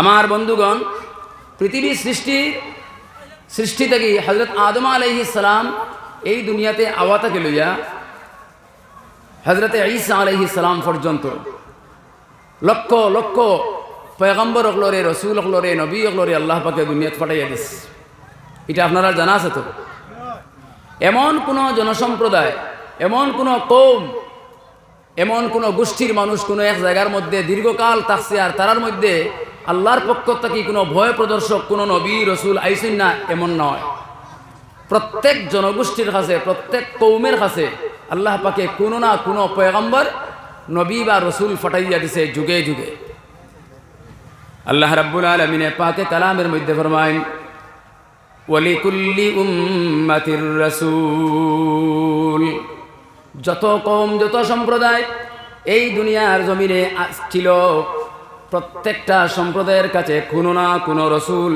আমার বন্ধুগণ পৃথিবীর সৃষ্টি সৃষ্টি থেকে হজরত আদম আলহি সালাম এই দুনিয়াতে আওয়াতাকে লইয়া হজরতে ঈসা আলহি সালাম পর্যন্ত। লক্ষ লক্ষ পয়গম্বর অকলরে রসুল অকলরে নবী অকলরে আল্লাহ পাকে দুনিয়াত ফাটাইয়া দিস এটা আপনারা জানা আছে তো? এমন কোনো জনসম্প্রদায়, এমন কোনো কৌম, এমন কোনো গোষ্ঠীর মানুষ কোনো এক জায়গার মধ্যে দীর্ঘকাল থাকছে আর তারার মধ্যে আল্লাহর পক্ষ থেকে কোনো ভয় প্রদর্শক, কোনো নবী, রসুল আইসিন না, এমন নয়। প্রত্যেক জনগোষ্ঠীর কাছে, প্রত্যেক কৌমের কাছে আল্লাহ পাকে কোনো না কোনো পয়গম্বর, নবী বা রসুল ফটাইয়া দিছে যুগে যুগে। আল্লাহ রাব্বুল আলমিনে পাকে কালামের মধ্যে ফরমাইন ওয়ালিকুল্লি উম্মাতির রাসূল। যত কম যত সম্প্রদায় এই দুনিয়ার জমিনে ছিল প্রত্যেকটা সম্প্রদায়ের কাছে কোনো না কোনো রসুল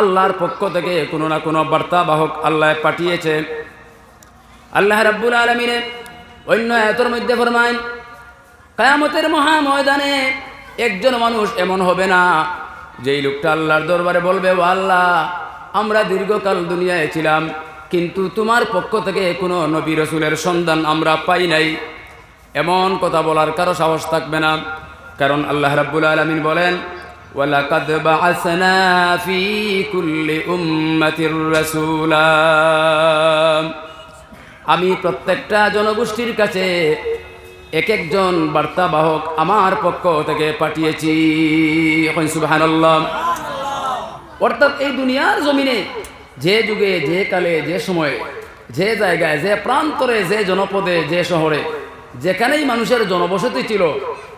আল্লাহর পক্ষ থেকে কোনো না কোনো বার্তাবাহক আল্লাহ পাঠিয়েছে। আল্লাহ রাব্বুল আলমিনে অন্য এতর মধ্যে ফরমাইন কায়ামতের মহা ময়দানে একজন মানুষ এমন হবে না, যেই লোকটা আল্লাহর দরবারে বলবে ও আল্লাহ, আমরা দীর্ঘকাল দুনিয়ায় ছিলাম, কিন্তু তোমার পক্ষ থেকে কোনো নবী রসুলের সন্ধান আমরা পাই নাই। এমন কথা বলার কারও সাহস থাকবে না। কারণ আল্লাহ রাব্বুল আলমিন বলেন, ওয়ালাকাদ বাআসনা ফি কুল্লি উম্মাতির রাসূলা। আমি প্রত্যেকটা জনগোষ্ঠীর কাছে এক একজন বার্তাবাহক আমার পক্ষ থেকে পাঠিয়েছি। এখন সুবহানাল্লাহ। অর্থাৎ এই দুনিয়ার জমিনে যে যুগে, যে কালে, যে সময়ে, যে জায়গায়, যে প্রান্তরে, যে জনপদে, যে শহরে, যেখানেই মানুষের জনবসতি ছিল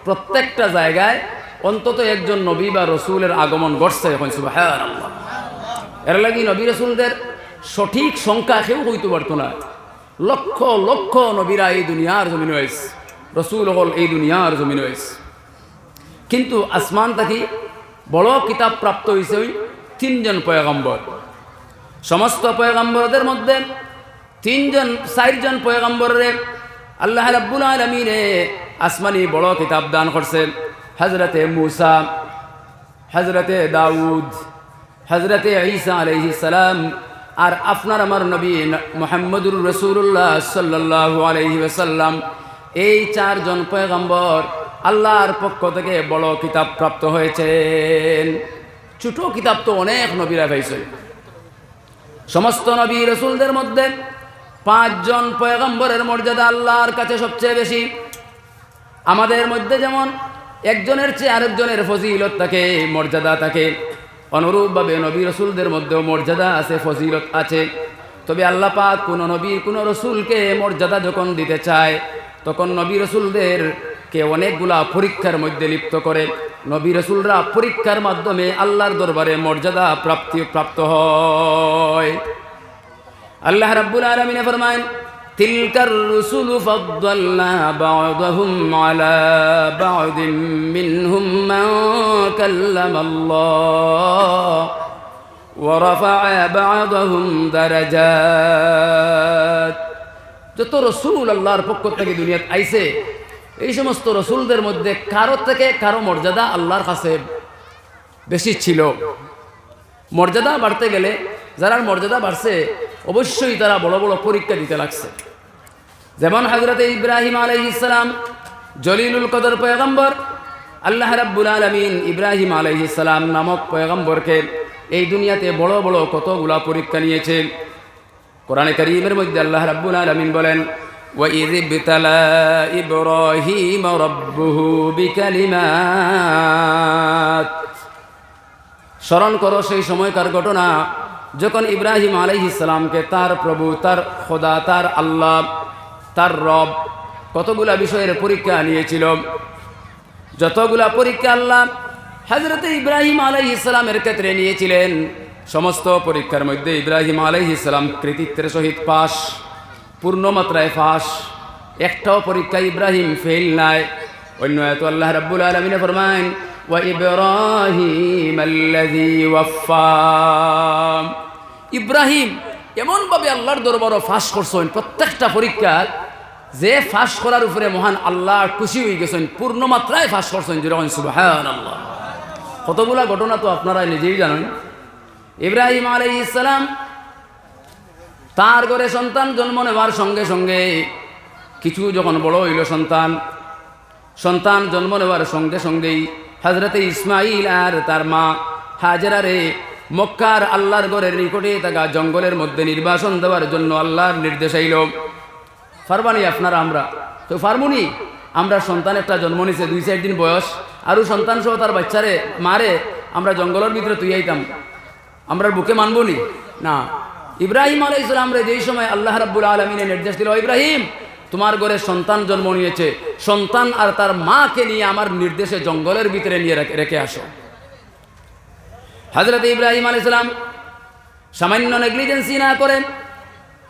প্রত্যেকটা জায়গায় অন্তত একজন নবী বা রসুলের আগমন ঘটছে এখন, সুবহানাল্লাহ। এর লাগি নবী রসুলদের সঠিক সংখ্যা কেউ হইতে পারতো না। লক্ষ লক্ষ নবীরা এই দুনিয়ার জমিন হয়েছে রসুল হল এই দুনিয়ার জমিন হয়েছে কিন্তু আসমান থাকি বড় কিতাব প্রাপ্ত হয়েছে ওই তিনজন পয়গম্বর। সমস্ত পয়গম্বরদের মধ্যে তিনজন, চারজন পয়গম্বরের আল্লাহ রাব্বুল আলমিনে আসমানি বড় কিতাব দান করছে হজরতে মুসা হজরতে দাউদ হজরতে ঈসা সালাম আর আপনার আমার নবী মোহাম্মদুর রসুল্লাহ সাল্লাহ আলহি ওসাল্লাম এই চারজন পয়গম্বর আল্লাহর পক্ষ থেকে বড় কিতাব প্রাপ্ত হয়েছেন। ছোট কিতাব তো অনেক নবীরা পাইছে। সমস্ত নবী রসুলদের মধ্যে পাঁচজন পয়গম্বরের মর্যাদা আল্লাহর কাছে সবচেয়ে বেশি। আমাদের মধ্যে যেমন একজনের চেয়ে আরেকজনের ফজিলত থাকে, মর্যাদা থাকে। অনুরূপভাবে নবী রসুলদের মধ্যেও মর্যাদা আছে, ফজিলত আছে। তবে আল্লাহ পাক কোনো নবী, কোনো রসুলকে মর্যাদা যখন দিতে চায়, তখন নবী রসুলদের কে অনেকগুলা পরীক্ষার মধ্যে লিপ্ত করে। নবী রসুলরা পরীক্ষার মাধ্যমে আল্লাহর দরবারে মর্যাদা প্রাপ্তি, প্রাপ্ত হয়। আল্লাহ রাব্বুল আলামিনে ফরমান তিলকার রুসুলু ফাদ্দালনা বা'দাহুম আলা বা'দিন মিনহুম মান কাল্লামাল্লাহ রাফা'a বা'দাহুম দারাজাত। যত রসুল আল্লাহর পক্ষ থেকে দুনিয়াত আইছে, এই সমস্ত রসুলদের মধ্যে কারও থেকে কারও মর্যাদা আল্লাহর কাছে বেশি ছিল। মর্যাদা বাড়তে গেলে যারা মর্যাদা বাড়ছে অবশ্যই তারা বড় বড় পরীক্ষা দিতে লাগছে যেমন হজরত ইব্রাহিম আলহ ইসলাম জলিলুল কদর পয়গম্বর আল্লাহ রাব্বুল আলমিন ইব্রাহিম আলহ ইসলাম নামক পয়গম্বরকে এই দুনিয়াতে বড় বড় কতগুলা পরীক্ষা নিয়েছে কোরআনে করিমের মধ্যে আল্লাহ রাব্বুল আলমিন বলেন وإذ ابتلى إبراهيم ربه بكلمات স্মরণ করো সেই সময়কার ঘটনা যখন ইব্রাহিম আলাইহ ইসলামকে তার প্রভু, তার খোদা, তার আল্লাহ, তার রব কতগুলা বিষয়ের পরীক্ষা নিয়েছিল, যতগুলা পরীক্ষা আল্লাহ হজরত ইব্রাহিম আলাই ইসলামের ক্ষেত্রে নিয়েছিলেন, সমস্ত পরীক্ষার মধ্যে ইব্রাহিম আলাই ইসলাম কৃতিত্বের সহিত পাশ, পূর্ণমাত্রায় ফাঁস একটাও পরীক্ষা ইব্রাহিম ফেল নাই। অন্য এত আল্লাহ রাব্বুল আলমিনে ফরমাইন ইব্রাহিম ইব্রাহিম এমনভাবে আল্লাহর দরবারও ফাঁস করছেন, প্রত্যেকটা পরীক্ষার যে ফাঁস করার উপরে মহান আল্লাহ খুশি হয়ে গেছেন, পূর্ণ মাত্রায় ফাঁস করছেন যেরকম সুবাহান আল্লাহ কতগুলা ঘটনা তো আপনারা নিজেই জানেন। ইব্রাহিম আলাই ইসলাম তার ঘরে সন্তান জন্ম নেওয়ার সঙ্গে সঙ্গে কিছু যখন বড় হইল সন্তান সন্তান জন্ম নেওয়ার সঙ্গে সঙ্গেই হজরতে ইসমাইল আর তার মা হাজেরারে মক্কার আল্লাহর ঘরের নিকটে থাকা জঙ্গলের মধ্যে নির্বাসন দেওয়ার জন্য আল্লাহর নির্দেশ আইল। ফারবানি আপনারা, আমরা। তো ফার্মুনি, আমরা সন্তান একটা জন্ম নিছে, দুই চার দিন বয়স। আরও সন্তান সহ তার বাচ্চারে মারে আমরা জঙ্গলের ভিতরে তুই আইতাম। আমরা বুকে মানবনি না। ইব্রাহিম আলাই ইসলামরে যেই সময় আল্লাহ রাব্বুল আলমিনে নির্দেশ দিল ইব্রাহিম তোমার ঘরে সন্তান জন্ম নিয়েছে, সন্তান আর তার মাকে নিয়ে আমার নির্দেশে জঙ্গলের ভিতরে নিয়ে রেখে- আসো। হজরত ইব্রাহিম আলাই ইসলাম সামান্য নেগলিজেন্সি না করেন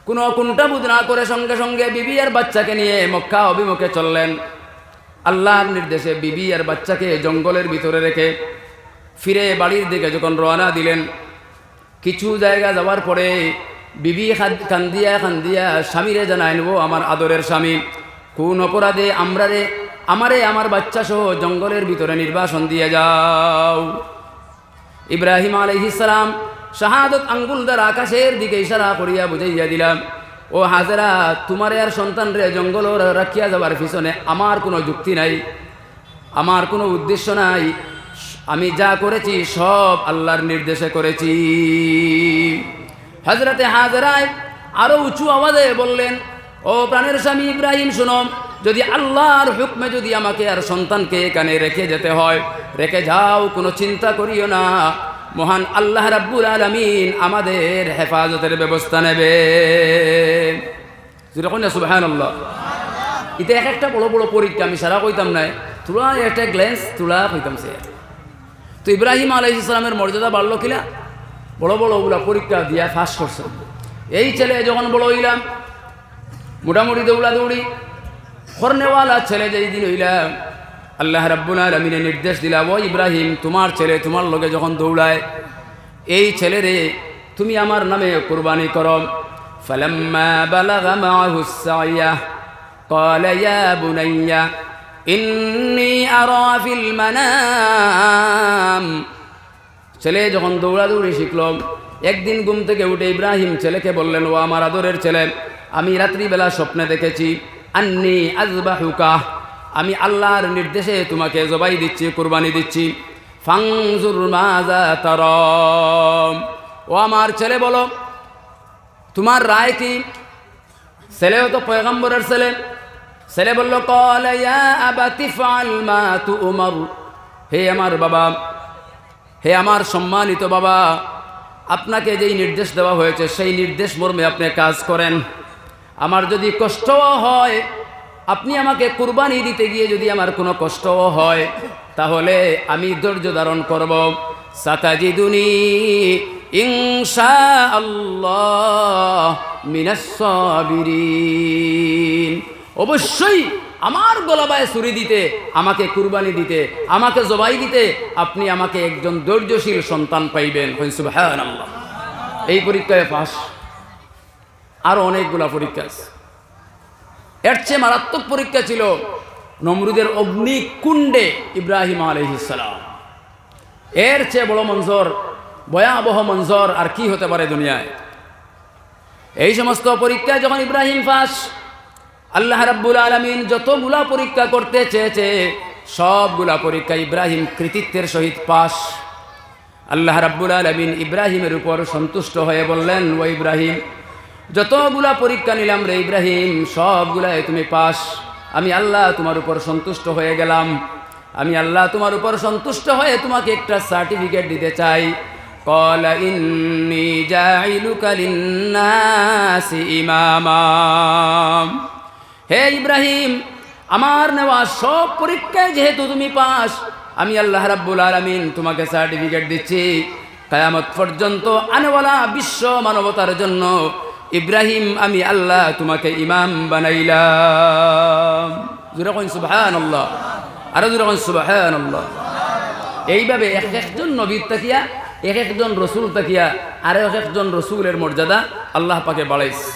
কোনো কুণ্ঠাবোধ না করে সঙ্গে সঙ্গে বিবি আর বাচ্চাকে নিয়ে মক্কা অভিমুখে চললেন। আল্লাহর নির্দেশে বিবি আর বাচ্চাকে জঙ্গলের ভিতরে রেখে ফিরে বাড়ির দিকে যখন রওনা দিলেন, কিছু জায়গা যাওয়ার পরে বিবি কান্দিয়া কান্দিয়া স্বামীরে জানাই নেব আমার আদরের স্বামী। কোন অপরাধে আমরারে, আমারে, আমার বাচ্চা সহ জঙ্গলের ভিতরে নির্বাসন দিয়ে যাও। ইব্রাহিম আলহিসাম শাহাদত আঙ্গুল দ্বারা আকাশের দিকে ইশারা করিয়া বুঝাইয়া দিলাম, ও হাজেরা, তোমারে আর সন্তান রে জঙ্গল রাখিয়া যাবার পিছনে আমার কোনো যুক্তি নাই। আমার কোনো উদ্দেশ্য নাই। আমি যা করেছি সব আল্লাহর নির্দেশে করেছি। হজরতে হাজরায় আরও উঁচু আওয়াজে বললেন, ও প্রাণের স্বামী ইব্রাহিম শুনম যদি আল্লাহর হুকমে যদি আমাকে আর সন্তানকে এখানে রেখে যেতে হয়, রেখে যাও, কোনো চিন্তা করিও না। মহান আল্লাহ রাব্বুল আলমিন আমাদের হেফাজতের ব্যবস্থা নেবে। যেরকম সুবাহান আল্লাহ এটা এক একটা বড় বড় পরীক্ষা, আমি সারা কইতাম নাই। তুলা একটা গ্ল্যান্স তুলা কইতাম সে। তো ইব্রাহিম আলাই ইসলামের মর্যাদা বাড়লো কিনা? বড় বড় ওগুলা পরীক্ষা দিয়া ফাঁস করছে এই ছেলে যখন বড় হইলাম মোটামুটি দৌড়া দৌড়ি খরনেওয়ালা ছেলে যেই দিন হইলাম আল্লাহ রাব্বুল আলমিনে নির্দেশ দিলাম ও ইব্রাহিম তোমার ছেলে তোমার লগে যখন দৌড়ায় এই ছেলেরে তুমি আমার নামে কুরবানি করো فلما بلغ معه السعي قال يا بني إني أرى في المنام ছেলে যখন দৌড়াদৌড়ি শিখল, একদিন ঘুম থেকে উঠে ইব্রাহিম ছেলেকে বললেন, ও আমার আদরের ছেলে, আমি রাত্রিবেলা স্বপ্নে দেখেছি। আন্নি আজবাহুকা আমি আল্লাহর নির্দেশে তোমাকে জবাই দিচ্ছি, কুরবানি দিচ্ছি। ফাংজুর মাজা ও আমার ছেলে বলো, তোমার রায় কি? ছেলেও তো পয়গম্বরের ছেলে। ছেলে বলল, কল ইয়া আবাতি মা তু উমর হে আমার বাবা হে আমার সম্মানিত বাবা, আপনাকে যেই নির্দেশ দেওয়া হয়েছে, সেই নির্দেশ মর্মে আপনি কাজ করেন। আমার যদি কষ্টও হয়, আপনি আমাকে কুরবানি দিতে গিয়ে যদি আমার কোনো কষ্টও হয়, তাহলে আমি ধৈর্য ধারণ করব। সাতাজিদুনি ইনশা আল্লাহ মিনাসবিরিন অবশ্যই আমার গলাবায় ছুরি দিতে, আমাকে কুরবানি দিতে, আমাকে জবাই দিতে, আপনি আমাকে একজন ধৈর্যশীল সন্তান পাইবেন। এই পরীক্ষায় পাস আরও অনেকগুলা পরীক্ষা আছে। এর চেয়ে মারাত্মক পরীক্ষা ছিল নমরুদের অগ্নিকুণ্ডে ইব্রাহিম আলহিসাম এর চেয়ে বড় মঞ্জর, ভয়াবহ মঞ্জর আর কি হতে পারে দুনিয়ায়? এই সমস্ত পরীক্ষায় যখন ইব্রাহিম ফাঁস আল্লাহ রাব্বুল আলমিন যতগুলা পরীক্ষা করতে চেয়েছে সবগুলা পরীক্ষা ইব্রাহিম কৃতিত্বের সহিত পাশ আল্লাহ রাব্বুল আলমিন ইব্রাহিমের উপর সন্তুষ্ট হয়ে বললেন ও ইব্রাহিম যতগুলা পরীক্ষা নিলাম রে ইব্রাহিম সবগুলাই তুমি পাস আমি আল্লাহ তোমার উপর সন্তুষ্ট হয়ে গেলাম আমি আল্লাহ তোমার উপর সন্তুষ্ট হয়ে তোমাকে একটা সার্টিফিকেট দিতে চাই قال إني جاعلك للناس إماما হে ইব্রাহিম, আমার নেওয়া সব পরীক্ষায় যেহেতু তুমি পাস, আমি আল্লাহ রাব্বুল আলামিন তোমাকে সার্টিফিকেট দিচ্ছি। কায়ামত পর্যন্ত আনেওয়ালা বিশ্ব মানবতার জন্য ইব্রাহিম, আমি আল্লাহ তোমাকে ইমাম বানাইলাম। যেরকম সুবাহান আল্লাহ আরও যেরকম সুবাহান আল্লাহ এইভাবে এক একজন নবীর তাকিয়া, এক একজন রসুল তাকিয়া, আর এক একজন রসুলের মর্যাদা আল্লাহ পাকে বাড়াইছে।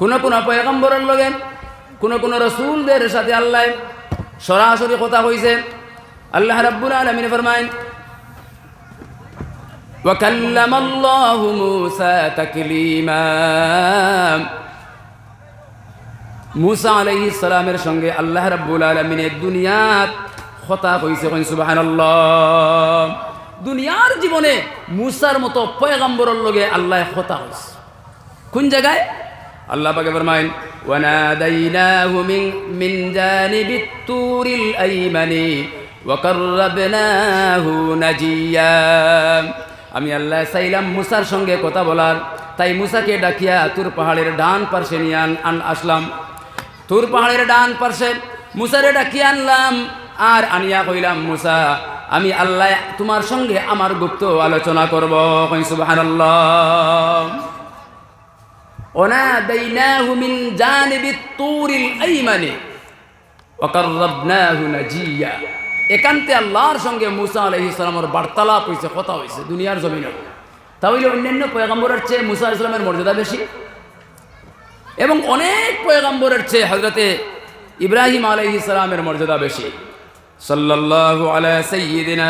কোন কোন পয়গম্বরের লগে কোন কোন রসুলদের সাথে আল্লাহ সরাসরি কথা হয়েছে আল্লাহ রাব্বুল আলমিন ফরমাইন وكلم الله موسى تكليما মুসা আলাইহিস সালামের সঙ্গে আল্লাহ রাব্বুল আলামিনের দুনিয়াত কথা কইছে কইন সুবহানাল্লাহ দুনিয়ার জীবনে মুসার মতো পয়গম্বরের লগে আল্লাহ কথা কইছে কোন জায়গায় আল্লাহ পাকে ফরমাইন وناديناه من من جانب الطور الأيمن وقربناه نجيا আমি আল্লাহ চাইলাম মুসার সঙ্গে কথা বলার তাই মুসাকে ডাকিয়া তুর পাহাড়ের ডান পার্শ্বে নিয়ে আন আন- আসলাম তুর পাহাড়ের ডান পার্শ্বে মুসারে ডাকিয়ে আনলাম আর আনিয়া কইলাম মুসা আমি আল্লাহ তোমার সঙ্গে আমার গুপ্ত আলোচনা করব কই সুবহানাল্লাহ وناديناه من جانب الطور الأيمن وقربناه نجيا একান্তে আল্লাহর সঙ্গে মুসা আলহি সালামের বার্তালাপ হয়েছে কথা হয়েছে দুনিয়ার জমিনে তাহলে অন্যান্য পয়গম্বরের চেয়ে মুসা ইসলামের মর্যাদা বেশি এবং অনেক পয়গম্বরের চেয়ে হজরতে ইব্রাহিম আলহি সালামের মর্যাদা বেশি সাল্লাল্লাহু আলা সাইয়্যিদিনা